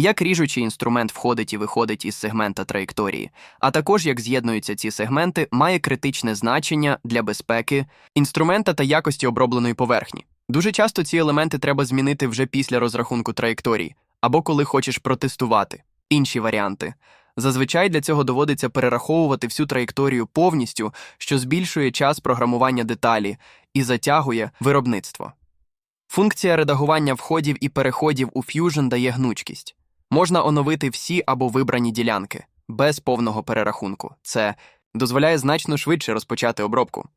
як ріжучий інструмент входить і виходить із сегмента траєкторії, а також як з'єднуються ці сегменти, має критичне значення для безпеки інструмента та якості обробленої поверхні. Дуже часто ці елементи треба змінити вже після розрахунку траєкторії або коли хочеш протестувати. Інші варіанти. Зазвичай для цього доводиться перераховувати всю траєкторію повністю, що збільшує час програмування деталі і затягує виробництво. Функція редагування входів і переходів у Fusion дає гнучкість. Можна оновити всі або вибрані ділянки без повного перерахунку. Це дозволяє значно швидше розпочати обробку.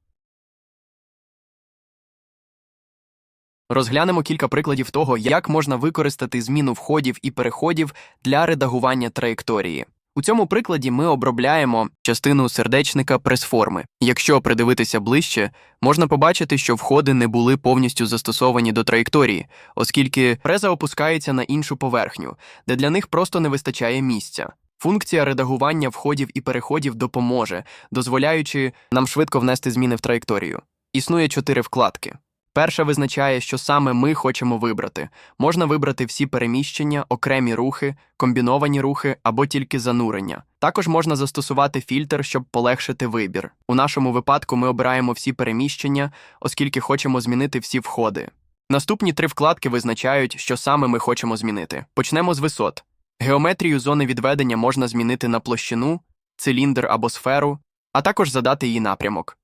Розглянемо кілька прикладів того, як можна використати зміну входів і переходів для редагування траєкторії. У цьому прикладі ми обробляємо частину сердечника прес-форми. Якщо придивитися ближче, можна побачити, що входи не були повністю застосовані до траєкторії, оскільки преза опускається на іншу поверхню, де для них просто не вистачає місця. Функція редагування входів і переходів допоможе, дозволяючи нам швидко внести зміни в траєкторію. Існує чотири вкладки. Перша визначає, що саме ми хочемо вибрати. Можна вибрати всі переміщення, окремі рухи, комбіновані рухи або тільки занурення. Також можна застосувати фільтр, щоб полегшити вибір. У нашому випадку ми обираємо всі переміщення, оскільки хочемо змінити всі входи. Наступні три вкладки визначають, що саме ми хочемо змінити. Почнемо з висот. Геометрію зони відведення можна змінити на площину, циліндр або сферу, а також задати її напрямок.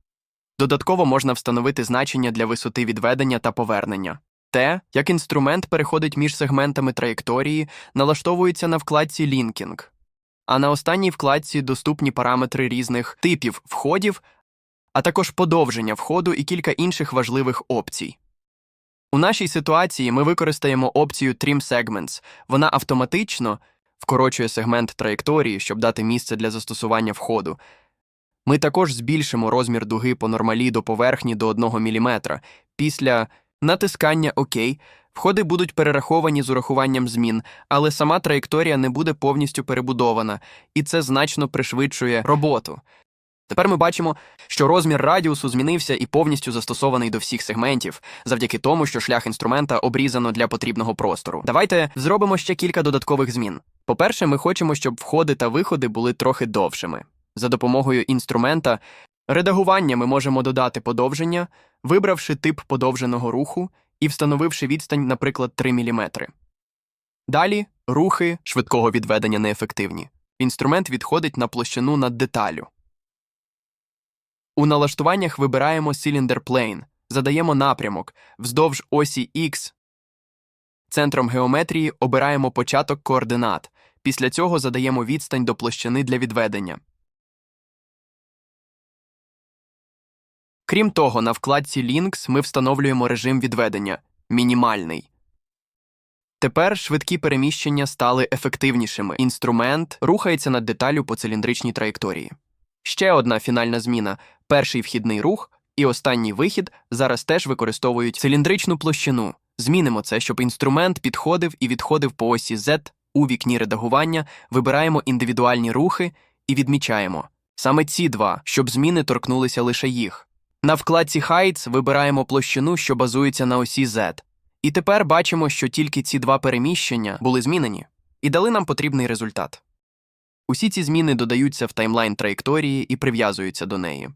Додатково можна встановити значення для висоти відведення та повернення. Те, як інструмент переходить між сегментами траєкторії, налаштовується на вкладці Linking. А на останній вкладці доступні параметри різних типів входів, а також подовження входу і кілька інших важливих опцій. У нашій ситуації ми використаємо опцію Trim Segments. Вона автоматично вкорочує сегмент траєкторії, щоб дати місце для застосування входу. Ми також збільшимо розмір дуги по нормалі до поверхні до 1 мм. Після натискання ОК входи будуть перераховані з урахуванням змін, але сама траєкторія не буде повністю перебудована, і це значно пришвидшує роботу. Тепер ми бачимо, що розмір радіусу змінився і повністю застосований до всіх сегментів, завдяки тому, що шлях інструмента обрізано для потрібного простору. Давайте зробимо ще кілька додаткових змін. По-перше, ми хочемо, щоб входи та виходи були трохи довшими. За допомогою інструмента редагування ми можемо додати подовження, вибравши тип подовженого руху і встановивши відстань, наприклад, 3 мм. Далі рухи швидкого відведення неефективні. Інструмент відходить на площину над деталю. У налаштуваннях вибираємо Cylinder Plane, задаємо напрямок вздовж осі X. Центром геометрії обираємо початок координат. Після цього задаємо відстань до площини для відведення. Крім того, на вкладці Links ми встановлюємо режим відведення мінімальний. Тепер швидкі переміщення стали ефективнішими. Інструмент рухається над деталю по циліндричній траєкторії. Ще одна фінальна зміна перший вхідний рух і останній вихід зараз теж використовують циліндричну площину. Змінимо це, щоб інструмент підходив і відходив по осі Z у вікні редагування, вибираємо індивідуальні рухи і відмічаємо саме ці два, щоб зміни торкнулися лише їх. На вкладці Heights вибираємо площину, що базується на осі Z. І тепер бачимо, що тільки ці два переміщення були змінені і дали нам потрібний результат. Усі ці зміни додаються в таймлайн траєкторії і прив'язуються до неї.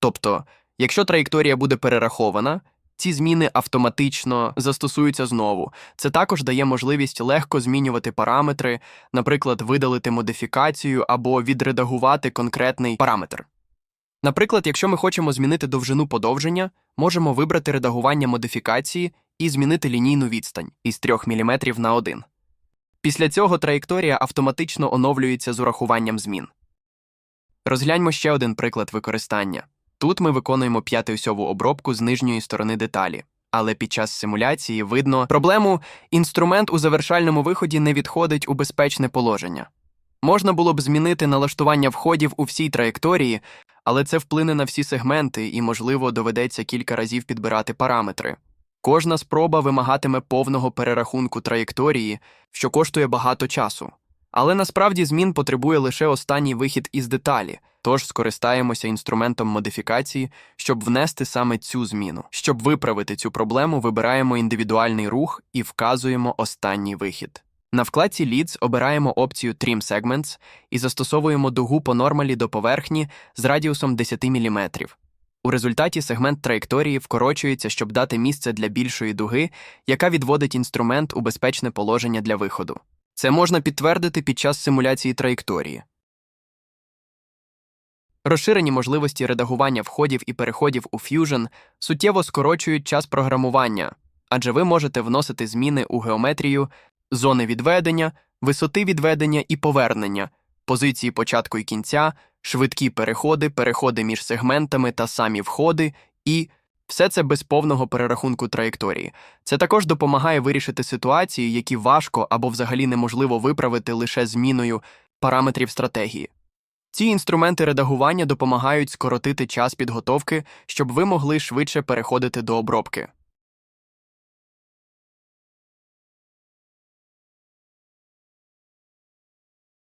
Тобто, якщо траєкторія буде перерахована, ці зміни автоматично застосуються знову. Це також дає можливість легко змінювати параметри, наприклад, видалити модифікацію або відредагувати конкретний параметр. Наприклад, якщо ми хочемо змінити довжину подовження, можемо вибрати редагування модифікації і змінити лінійну відстань із 3 мм на 1. Після цього траєкторія автоматично оновлюється з урахуванням змін. Розгляньмо ще один приклад використання. Тут ми виконуємо п'ятиосьову обробку з нижньої сторони деталі, але під час симуляції видно проблему інструмент у завершальному виході не відходить у безпечне положення. Можна було б змінити налаштування входів у всій траєкторії, але це вплине на всі сегменти і, можливо, доведеться кілька разів підбирати параметри. Кожна спроба вимагатиме повного перерахунку траєкторії, що коштує багато часу. Але насправді змін потребує лише останній вихід із деталі, тож скористаємося інструментом модифікації, щоб внести саме цю зміну. Щоб виправити цю проблему, вибираємо індивідуальний рух і вказуємо останній вихід. На вкладці Leads обираємо опцію Trim Segments і застосовуємо дугу по нормалі до поверхні з радіусом 10 мм. У результаті сегмент траєкторії вкорочується, щоб дати місце для більшої дуги, яка відводить інструмент у безпечне положення для виходу. Це можна підтвердити під час симуляції траєкторії. Розширені можливості редагування входів і переходів у Fusion суттєво скорочують час програмування, адже ви можете вносити зміни у геометрію, зони відведення, висоти відведення і повернення, позиції початку і кінця, швидкі переходи, переходи між сегментами та самі входи, і все це без повного перерахунку траєкторії. Це також допомагає вирішити ситуації, які важко або взагалі неможливо виправити лише зміною параметрів стратегії. Ці інструменти редагування допомагають скоротити час підготовки, щоб ви могли швидше переходити до обробки.